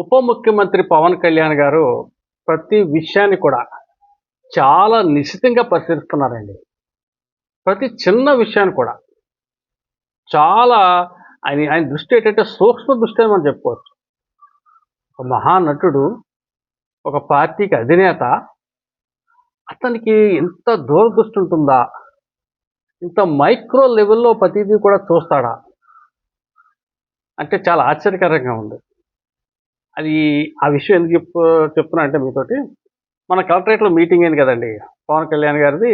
ఉప ముఖ్యమంత్రి పవన్ కళ్యాణ్ గారు ప్రతి విషయాన్ని కూడా చాలా నిశ్చితంగా పరిశీలిస్తున్నారండి. ప్రతి చిన్న విషయాన్ని కూడా. చాలా ఆయన ఆయన దృష్టి ఏంటంటే సూక్ష్మ దృష్టి అని మనం చెప్పుకోవచ్చు. ఒక మహానటుడు ఒక పార్టీకి అధినేత అతనికి ఎంత దూరదృష్టి ఉంటుందా? ఇంత మైక్రో లెవెల్లో ప్రతిదీ కూడా చూస్తాడా? అంటే చాలా ఆశ్చర్యకరంగా ఉంది. అది ఆ విషయం ఎందుకు చెప్పు చెప్తున్నా అంటే మీతోటి మన కలెక్టరేట్లో మీటింగ్ అయింది కదండి. పవన్ కళ్యాణ్ గారిది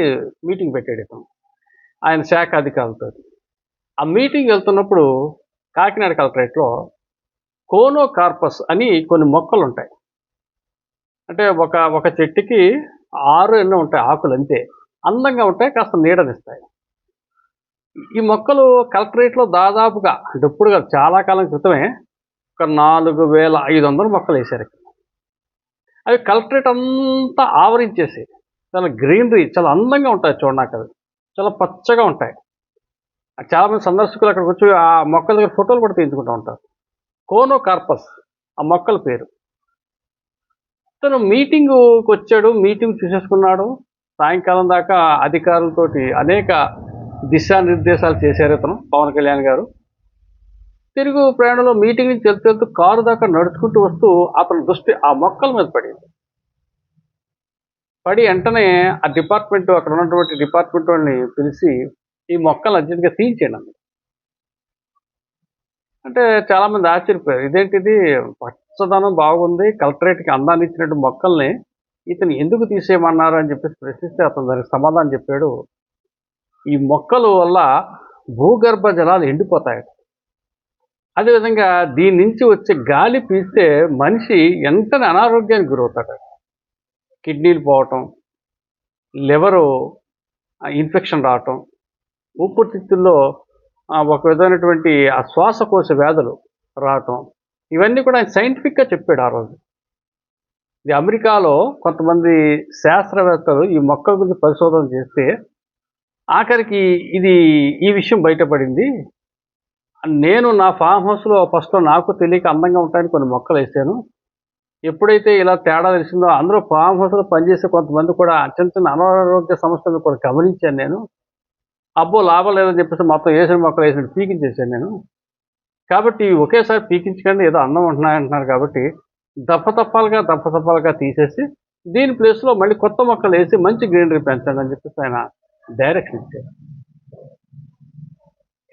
మీటింగ్ పెట్టాడు ఇతను. ఆయన శాఖ అధికారులతో. ఆ మీటింగ్ వెళ్తున్నప్పుడు కాకినాడ కలెక్టరేట్లో కోనో కార్పస్ అని కొన్ని మొక్కలు ఉంటాయి. అంటే ఒక ఒక చెట్టుకి ఆరు ఎన్నో ఉంటాయి ఆకులు అంతే. అందంగా ఉంటాయి కాస్త నీడనిస్తాయి. ఈ మొక్కలు కలెక్టరేట్లో దాదాపుగా అంటే ఇప్పుడు చాలా కాలం క్రితమే ఒక నాలుగు వేల ఐదు వందల మొక్కలు వేశారు ఇక్కడ. అవి కలెక్టరేట్ అంతా ఆవరించేసి చాలా గ్రీనరీ చాలా అందంగా ఉంటాయి చూడడానికి అది చాలా పచ్చగా ఉంటాయి. చాలామంది సందర్శకులు అక్కడికి వచ్చి ఆ మొక్కల దగ్గర ఫోటోలు కూడా తీయించుకుంటూ ఉంటారు. కోనో కార్పస్ ఆ మొక్కల పేరు. తను మీటింగ్కి వచ్చాడు మీటింగ్ చూసేసుకున్నాడు. సాయంకాలం దాకా అధికారులతోటి అనేక దిశానిర్దేశాలు చేశారు ఇతను పవన్ కళ్యాణ్ గారు. తిరుగు ప్రయాణంలో మీటింగ్ నుంచి వెళ్తూ కారు దాకా నడుచుకుంటూ వస్తూ అతని దృష్టి ఆ మొక్కల మీద పడింది. పడి వెంటనే ఆ డిపార్ట్మెంట్ అక్కడ ఉన్నటువంటి డిపార్ట్మెంట్ వాళ్ళని పిలిచి ఈ మొక్కలు అర్జెంట్గా తీయించేయండి అన్నది అంటే చాలామంది ఆశ్చర్యపోయారు. ఇదేంటిది? పచ్చదనం బాగుంది కలెక్టరేట్కి అందాన్ని ఇచ్చినట్టు మొక్కల్ని ఇతను ఎందుకు తీసేయమన్నారు అని చెప్పేసి ప్రశ్నిస్తే అతను దానికి సమాధానం చెప్పాడు. ఈ మొక్కల వల్ల భూగర్భ జలాలు ఎండిపోతాయి అదేవిధంగా దీని నుంచి వచ్చే గాలి పీస్తే మనిషి ఎంత అనారోగ్యానికి గురవుతాడు? కిడ్నీలు పోవటం లివరు ఇన్ఫెక్షన్ రావటం ఊపిరితిత్తుల్లో ఒక విధమైనటువంటి ఆ శ్వాసకోశ వ్యాధులు రావటం ఇవన్నీ కూడా ఆయన సైంటిఫిక్గా చెప్పాడు ఆ రోజు. ఇది అమెరికాలో కొంతమంది శాస్త్రవేత్తలు ఈ మొక్కల గురించి పరిశోధన చేస్తే ఆఖరికి ఇది ఈ విషయం బయటపడింది. నేను నా ఫామ్ హౌస్లో ఫస్ట్లో నాకు తెలియక అందంగా ఉంటాయని కొన్ని మొక్కలు వేసాను. ఎప్పుడైతే ఇలా తేడా తెలిసిందో అందరూ ఫామ్ హౌస్లో పనిచేసే కొంతమంది కూడా చిన్న చిన్న అనారోగ్య సమస్యలను కూడా గమనించాను నేను. అబ్బో లాభం లేదని చెప్పేసి మొత్తం వేసిన మొక్కలు వేసిన పీకించేసాను నేను. కాబట్టి ఇవి ఒకేసారి పీకించకండి ఏదో అందం ఉంటున్నాయంటున్నారు కాబట్టి దప్పతప్పాలుగా దప్పతప్పాలుగా తీసేసి దీని ప్లేస్లో మళ్ళీ కొత్త మొక్కలు వేసి మంచి గ్రీనరీ పెంచండి అని చెప్పేసి ఆయన డైరెక్షన్ ఇచ్చారు.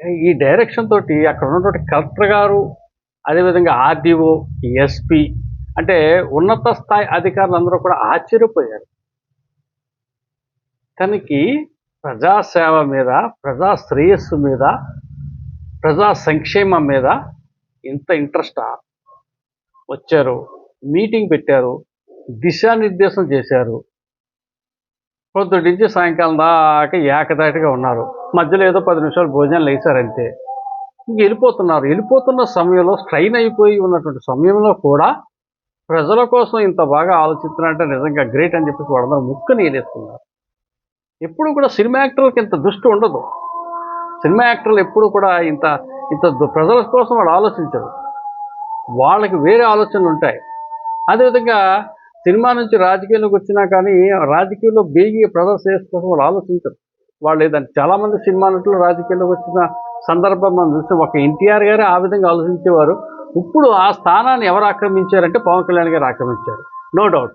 ఈ డైరెక్షన్ తోటి అక్కడ ఉన్నటువంటి కలెక్టర్ గారు అదేవిధంగా ఆర్డీఓ ఎస్పీ అంటే ఉన్నత స్థాయి అధికారులందరూ కూడా ఆశ్చర్యపోయారు. తనకి ప్రజాసేవ మీద ప్రజా శ్రేయస్సు మీద ప్రజా సంక్షేమం మీద ఇంత ఇంట్రెస్టా వచ్చారు మీటింగ్ పెట్టారు దిశానిర్దేశం చేశారు. పొద్దుటి నుంచి సాయంకాలం దాకా ఏకదాటిగా ఉన్నారు. మధ్యలో ఏదో పది నిమిషాలు భోజనాలు వేసారంతే ఇంక వెళ్ళిపోతున్నారు. వెళ్ళిపోతున్న సమయంలో స్ట్రైన్ అయిపోయి ఉన్నటువంటి సమయంలో కూడా ప్రజల కోసం ఇంత బాగా ఆలోచిస్తున్నారంటే నిజంగా గ్రేట్ అని చెప్పేసి వాళ్ళందరూ ముక్కు నీలేస్తున్నారు ఎప్పుడు కూడా సినిమా యాక్టర్లకు ఇంత దృష్టి ఉండదు. సినిమా యాక్టర్లు ఎప్పుడు కూడా ఇంత ఇంత దు- ప్రజల కోసం వాళ్ళు ఆలోచించరు. వాళ్ళకి వేరే ఆలోచనలు ఉంటాయి. అదేవిధంగా సినిమా నుంచి రాజకీయంలోకి వచ్చినా కానీ రాజకీయంలో బేగి ప్రజల శ్రేయస్ కోసం వాళ్ళు ఆలోచించరు. వాళ్ళు ఏదంటే చాలామంది సినిమా నటులు రాజకీయాల్లోకి వచ్చిన సందర్భం మనం చూస్తే ఒక ఎన్టీఆర్ గారే ఆ విధంగా ఆలోచించేవారు. ఇప్పుడు ఆ స్థానాన్ని ఎవరు ఆక్రమించారంటే పవన్ కళ్యాణ్ గారు ఆక్రమించారు. No doubt.